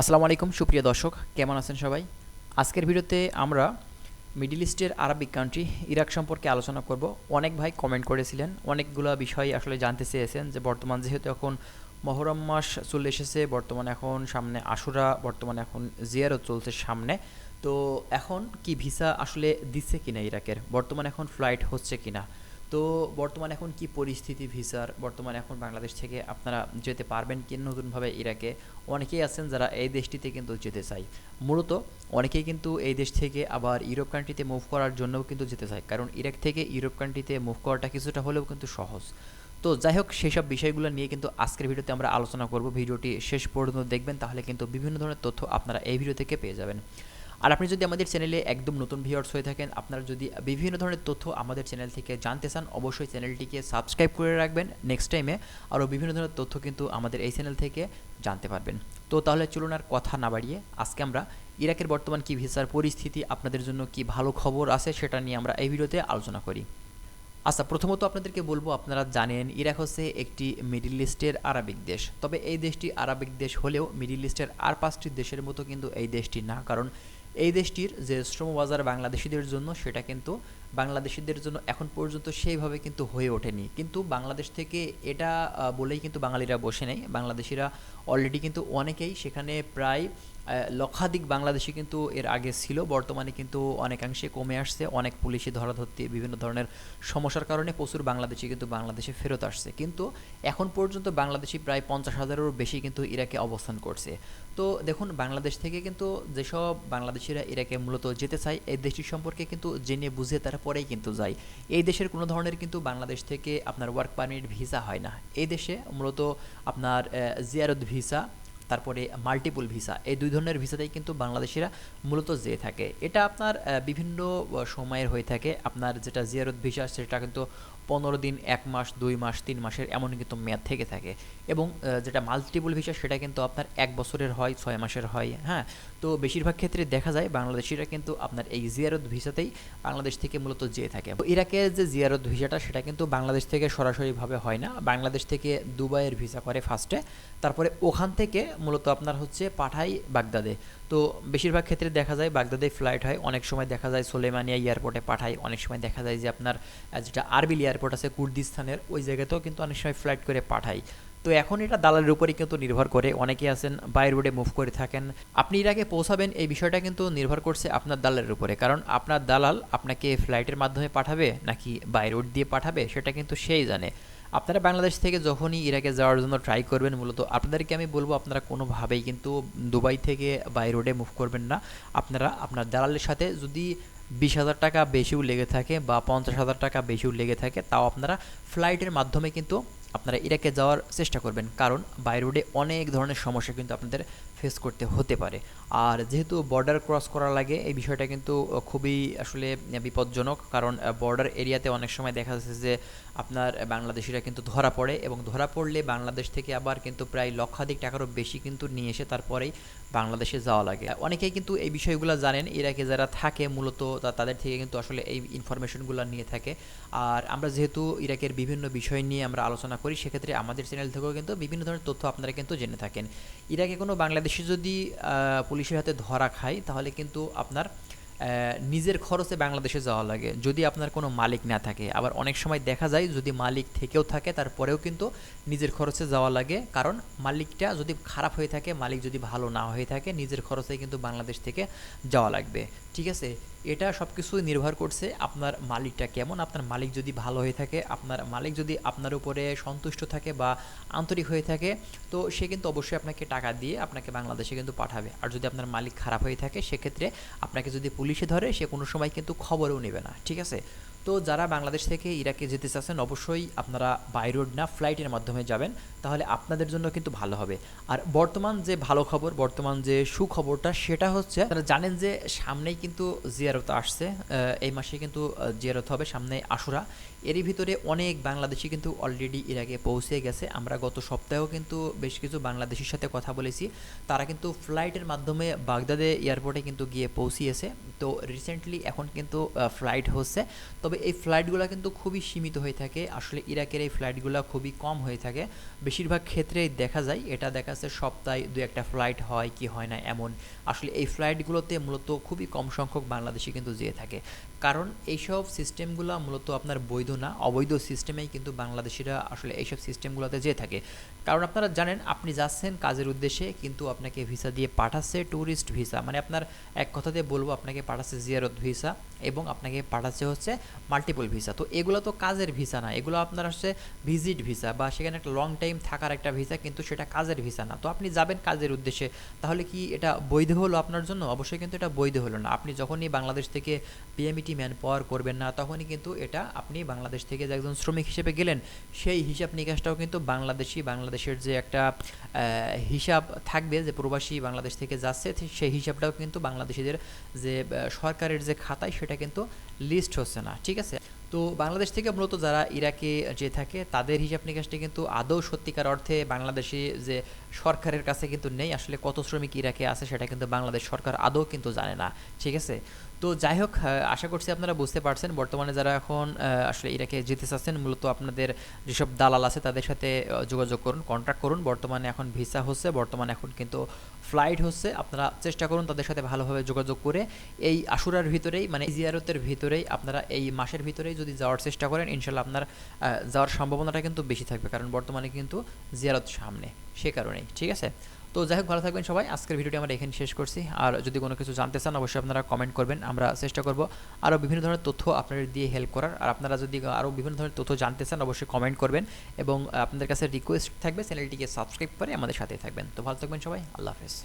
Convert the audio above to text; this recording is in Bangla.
আসসালামু আলাইকুম, সুপ্রিয় দর্শক, কেমন আছেন সবাই? আজকের ভিডিওতে আমরা মিডিল ইস্টের আরবিক কান্ট্রি ইরাক সম্পর্কে আলোচনা করব। অনেক ভাই কমেন্ট করেছিলেন, অনেকগুলো বিষয় আসলে জানতে চেয়েছেন যে বর্তমান যেহেতু এখন মহরম মাস চলে এসেছে, বর্তমানে এখন সামনে আশুরা, বর্তমানে এখন জিয়ারত চলছে সামনে। তো এখন কি ভিসা আসলে দিচ্ছে কিনা ইরাকের? বর্তমানে এখন ফ্লাইট হচ্ছে কিনা? তো বর্তমানে এখন কি পরিস্থিতি ভিসার? বর্তমানে এখন বাংলাদেশ থেকে আপনারা যেতে পারবেন কি নতুনভাবে ইরাকে? অনেকেই আছেন যারা এই দেশটিতে কিন্তু যেতে চায়। মূলত অনেকেই কিন্তু এই দেশ থেকে আবার ইউরোপ কান্ট্রিতে মুভ করার জন্যও কিন্তু যেতে চায়। কারণ ইরাক থেকে ইউরোপ কান্ট্রিতে মুভ করাটা কিছুটা হলেও কিন্তু সহজ। তো যাই হোক, সেসব বিষয়গুলো নিয়ে কিন্তু আজকের ভিডিওতে আমরা আলোচনা করব। ভিডিওটি শেষ পর্যন্ত দেখবেন, তাহলে কিন্তু বিভিন্ন ধরনের তথ্য আপনারা এই ভিডিও থেকে পেয়ে যাবেন। আর আপনি যদি আমাদের চ্যানেলে একদম নতুন ভিউয়ার্স হয়ে থাকেন, আপনারা যদি বিভিন্ন ধরনের তথ্য আমাদের চ্যানেল থেকে জানতে চান, অবশ্যই চ্যানেলটিকে সাবস্ক্রাইব করে রাখবেন নেক্সট টাইমে আরও বিভিন্ন ধরনের তথ্য কিন্তু আমাদের এই চ্যানেল থেকে জানতে পারবেন। তো তাহলে চলুন আর কথা না বাড়িয়ে, আজকে আমরা ইরাকের বর্তমান কি ভিসার পরিস্থিতি, আপনাদের জন্য কি ভালো খবর আছে সেটা নিয়ে আমরা এই ভিডিওতে আলোচনা করি। আচ্ছা প্রথমত আপনাদেরকে বলব, আপনারা জানেন ইরাক হচ্ছে একটি মিডিল ইস্টের আরবিক দেশ। তবে এই দেশটি আরবিক দেশ হলেও মিডিল ইস্টের আর পাঁচটি দেশের মতো কিন্তু এই দেশটি না। কারণ এই দেশটির যে শ্রমবাজার বাংলাদেশিদের জন্য সেটা কিন্তু বাংলাদেশিদের জন্য এখন পর্যন্ত সেইভাবে কিন্তু হয়ে ওঠেনি। কিন্তু বাংলাদেশ থেকে এটা বলেই কিন্তু বাঙালিরা বসে নেই বাংলাদেশিরা অলরেডি কিন্তু অনেকেই সেখানে প্রায় লক্ষাধিক বাংলাদেশি কিন্তু এর আগে ছিল। বর্তমানে কিন্তু অনেকাংশে কমে আসছে। অনেক পুলিশি ধরাধরতি বিভিন্ন ধরনের সমস্যার কারণে প্রচুর বাংলাদেশি কিন্তু বাংলাদেশে ফেরত আসছে। কিন্তু এখন পর্যন্ত বাংলাদেশি প্রায় পঞ্চাশ হাজারেরও বেশি কিন্তু ইরাকে অবস্থান করছে। তো দেখুন, বাংলাদেশ থেকে কিন্তু যেসব বাংলাদেশিরা ইরাকে মূলত যেতে চায়, এই দেশটির সম্পর্কে কিন্তু জেনে বুঝে তারা পরেই কিন্তু যাই। এই দেশের কোনো ধরনের কিন্তু বাংলাদেশ থেকে আপনার ওয়ার্ক পারমিট ভিসা হয় না। এই দেশে মূলত আপনার জিয়ারত ভিসা তারপরে মাল্টিপল ভিসা এই দুই ধরনের ভিসাতেই কিন্তু বাংলাদেশিরা মূলত যেয়ে থাকে। এটা আপনার বিভিন্ন সময়ের হয়ে থাকে। আপনার যেটা জিয়ারত ভিসা সেটা কিন্তু পনেরো দিন, এক মাস, দুই মাস, তিন মাসের এমন কিন্তু মেয়াদ থেকে থাকে। এবং যেটা মাল্টিপল ভিসা সেটা কিন্তু আপনার এক বছরের হয়, ছয় মাসের হয় হ্যাঁ? তো বেশিরভাগ ক্ষেত্রে দেখা যায় বাংলাদেশিরা কিন্তু আপনার এই জিয়ারত ভিসাতেই বাংলাদেশ থেকে মূলত যেয়ে থাকে। ইরাকের যে জিয়ারত ভিসাটা সেটা কিন্তু বাংলাদেশ থেকে সরাসরিভাবে হয় না। বাংলাদেশ থেকে দুবাইয়ের ভিসা করে ফার্স্টে তারপরে ওখান থেকে মূলত আপনার হচ্ছে পাঠাই বাগদাদে। তো বেশিরভাগ ক্ষেত্রে দেখা যায় বাগদাদে ফ্লাইট হয়, অনেক সময় দেখা যায় সোলেমানিয়া এয়ারপোর্টে পাঠায়, অনেক সময় দেখা যায় যে আপনার যেটা আরবিল এয়ারপোর্ট আছে কুর্দিস্তানের, ওই জায়গাতেও কিন্তু অনেক সময় ফ্লাইট করে পাঠায়। তো এখন এটা দালালের উপরেই কিন্তু নির্ভর করে, অনেকে আছেন বাই রোডে মুভ করে থাকেন। আপনি ইরাকে পৌঁছাবেন, এই বিষয়টা কিন্তু নির্ভর করছে আপনার দালালের উপরে, কারণ আপনার দালাল আপনাকে ফ্লাইটের মাধ্যমে পাঠাবে নাকি বাই রোড দিয়ে পাঠাবে, সেটা কিন্তু সেই জানে। আপনারা বাংলাদেশ থেকে যখনই ইরাকে যাওয়ার জন্য ট্রাই করবেন, মূলত আপনাদেরকে আমি বলব আপনারা কোনোভাবেই কিন্তু দুবাই থেকে বাই রোডে মুভ করবেন না। আপনারা আপনার দালালের সাথে যদি বিশ হাজার টাকা বেশিও লেগে থাকে বা পঞ্চাশ হাজার টাকা বেশিও লেগে থাকে, তাও আপনারা ফ্লাইটের মাধ্যমে কিন্তু আপনারা ইরাকে যাওয়ার চেষ্টা করবেন। কারণ বাই রোডে অনেক ধরনের সমস্যা কিন্তু আপনাদের ফেস করতে হতে পারে। আর যেহেতু বর্ডার ক্রস করা লাগে, এই বিষয়টা কিন্তু খুবই আসলে বিপজ্জনক। কারণ বর্ডার এরিয়াতে অনেক সময় দেখা যাচ্ছে যে, আপনার বাংলাদেশিরা কিন্তু ধরা পড়ে এবং ধরা পড়লে বাংলাদেশ থেকে আবার কিন্তু প্রায় লক্ষাধিক টাকারও বেশি কিন্তু নিয়ে এসে তারপরেই বাংলাদেশে যাওয়া লাগে। অনেকেই কিন্তু এই বিষয়গুলো জানেন। ইরাকে যারা থাকে, মূলত তাদের থেকে কিন্তু আসলে এই ইনফরমেশনগুলো নিয়ে থাকে। আর আমরা যেহেতু ইরাকের বিভিন্ন বিষয় নিয়ে আমরা আলোচনা করি, সেক্ষেত্রে আমাদের চ্যানেল থেকেও কিন্তু বিভিন্ন ধরনের তথ্য আপনারা কিন্তু জেনে থাকেন। ইরাকে কোনো বাংলাদেশি যদি পুলিশের হাতে ধরা খায়, তাহলে কিন্তু আপনার নিজের খরচে বাংলাদেশে যাওয়া লাগে। যদি আপনার কোনো মালিক না থাকে। আবার অনেক সময় দেখা যায়, যদি মালিক থেকেও থাকে, তারপরেও কিন্তু নিজের খরচে যাওয়া লাগে। কারণ মালিকটা যদি খারাপ হয়ে থাকে, মালিক যদি ভালো না হয়ে থাকে, নিজের খরচে কিন্তু বাংলাদেশ থেকে যাওয়া লাগবে। ঠিক আছে? এটা সব কিছুই নির্ভর করছে আপনার মালিকটা কেমন। আপনার মালিক যদি ভালো হয়ে থাকে, আপনার মালিক যদি আপনার উপরে সন্তুষ্ট থাকে বা আন্তরিক হয়ে থাকে, তো সে কিন্তু অবশ্যই আপনাকে টাকা দিয়ে আপনাকে বাংলাদেশে কিন্তু পাঠাবে। আর যদি আপনার মালিক খারাপ হয়ে থাকে, সেক্ষেত্রে আপনাকে যদি পুলিশে ধরে, সে কোনো সময় কিন্তু খবরও নেবে না। ঠিক আছে? তো যারা বাংলাদেশ থেকে ইরাকে যেতে চাচ্ছেন, অবশ্যই আপনারা বাই রোড না ফ্লাইটের মাধ্যমে যাবেন, তাহলে আপনাদের জন্য কিন্তু ভালো হবে। আর বর্তমান যে ভালো খবর, বর্তমান যে সুখবরটা, সেটা হচ্ছে আপনারা জানেন যে সামনেই কিন্তু জিয়ারত আসছে এই মাসে কিন্তু জিয়ারত হবে সামনে আশুরা। এরই ভিতরে অনেক বাংলাদেশি কিন্তু অলরেডি ইরাকে পৌঁছে গেছে। আমরা গত সপ্তাহেও কিন্তু বেশ কিছু বাংলাদেশির সাথে কথা বলেছি। তারা কিন্তু ফ্লাইটের মাধ্যমে বাগদাদে এয়ারপোর্টে কিন্তু গিয়ে পৌঁছিয়েছে। তো রিসেন্টলি এখন কিন্তু ফ্লাইট হচ্ছে। তবে এই ফ্লাইটগুলো কিন্তু খুবই সীমিত হয়ে থাকে। আসলে ইরাকের এই ফ্লাইটগুলো খুবই কম হয়ে থাকে। বেশিরভাগ ক্ষেত্রেই দেখা যায়, এটা দেখা যাচ্ছে সপ্তাহে দু একটা ফ্লাইট হয় কি হয় না এমন। আসলে এই ফ্লাইটগুলোতে মূলত খুবই কম সংখ্যক বাংলাদেশি কিন্তু যেয়ে থাকে। কারণ এইসব সিস্টেমগুলো মূলত আপনার বৈধ না, অবৈধ সিস্টেমেই কিন্তু বাংলাদেশিরা আসলে এইসব সিস্টেমগুলোতে যেয়ে থাকে। কারণ আপনারা জানেন, আপনি যাচ্ছেন কাজের উদ্দেশ্যে, কিন্তু আপনাকে ভিসা দিয়ে পাঠাচ্ছে ট্যুরিস্ট ভিসা মানে আপনার এক কথাতে বলব, আপনাকে পাঠাচ্ছে জিয়ারত ভিসা এবং আপনাকে পাঠাচ্ছে হচ্ছে মাল্টিপল ভিসা তো এগুলো তো কাজের ভিসা না, এগুলো আপনার হচ্ছে ভিজিট ভিসা বা সেখানে একটা লং টাইম থাকার একটা ভিসা কিন্তু সেটা কাজের ভিসা না। তো আপনি যাবেন কাজের উদ্দেশ্যে, তাহলে কি এটা বৈধ হলো আপনার জন্য? অবশ্যই কিন্তু এটা বৈধ হলো না। আপনি যখনই বাংলাদেশ থেকে পিএমইটি ম্যান পাওয়ার করবেন না, তখনই কিন্তু এটা আপনি বাংলাদেশ থেকে যে একজন শ্রমিক হিসেবে গেলেন, সেই হিসাব নিকাশটাও কিন্তু বাংলাদেশি বাংলাদেশের যে একটা হিসাব থাকবে, যে প্রবাসী বাংলাদেশ থেকে যাচ্ছে সেই হিসাবটাও কিন্তু বাংলাদেশিদের যে সরকারের যে খাতায় সেটা কিন্তু লিস্ট হচ্ছে না, ঠিক আছে? তো বাংলাদেশ থেকে মূলত যারা ইরাকে যে থাকে, তাদের হিসাব নিকাশটি কিন্তু আদৌ সত্যিকার অর্থে বাংলাদেশি যে সরকারের কাছে কিন্তু নেই, আসলে কত শ্রমিক ইরাকে আছে সেটা কিন্তু বাংলাদেশ সরকার আদৌ কিন্তু জানে না, ঠিক আছে? তো যাই হোক আশা করছি আপনারা বুঝতে পারছেন। বর্তমানে যারা এখন আসলে ইরাকে যেতে চাচ্ছেন, মূলত আপনাদের যেসব দালাল আছে তাদের সাথে যোগাযোগ করুন কন্ট্যাক্ট করুন। বর্তমানে এখন ভিসা হচ্ছে, বর্তমানে এখন কিন্তু ফ্লাইট হচ্ছে। আপনারা চেষ্টা করুন তাদের সাথে ভালোভাবে যোগাযোগ করে। এই আশুরার ভিতরেই মানে জিয়ারতের ভিতরেই আপনারা এই মাসের ভিতরেই যদি যাওয়ার চেষ্টা করেন, ইনশাল্লাহ আপনার যাওয়ার সম্ভাবনাটা কিন্তু বেশি থাকবে। কারণ বর্তমানে কিন্তু জিয়ারত সামনে, সে কারণেই। ঠিক আছে? তো যাই হোক, ভালো থাকবেন সবাই। আজকের ভিডিওটি আমরা এখানে শেষ করছি। আর যদি কোনো কিছু জানতে চান, অবশ্যই আপনারা কমেন্ট করবেন। আমরা চেষ্টা করব আরও বিভিন্ন ধরনের তথ্য আপনাদের দিয়ে হেল্প করার। আর আপনারা যদি আরও বিভিন্ন ধরনের তথ্য জানতে চান, অবশ্যই কমেন্ট করবেন এবং আপনাদের কাছে রিকোয়েস্ট থাকবে চ্যানেলটিকে সাবস্ক্রাইব করে আমাদের সাথে থাকবেন। তো ভালো থাকবেন সবাই। আল্লাহ হাফেজ।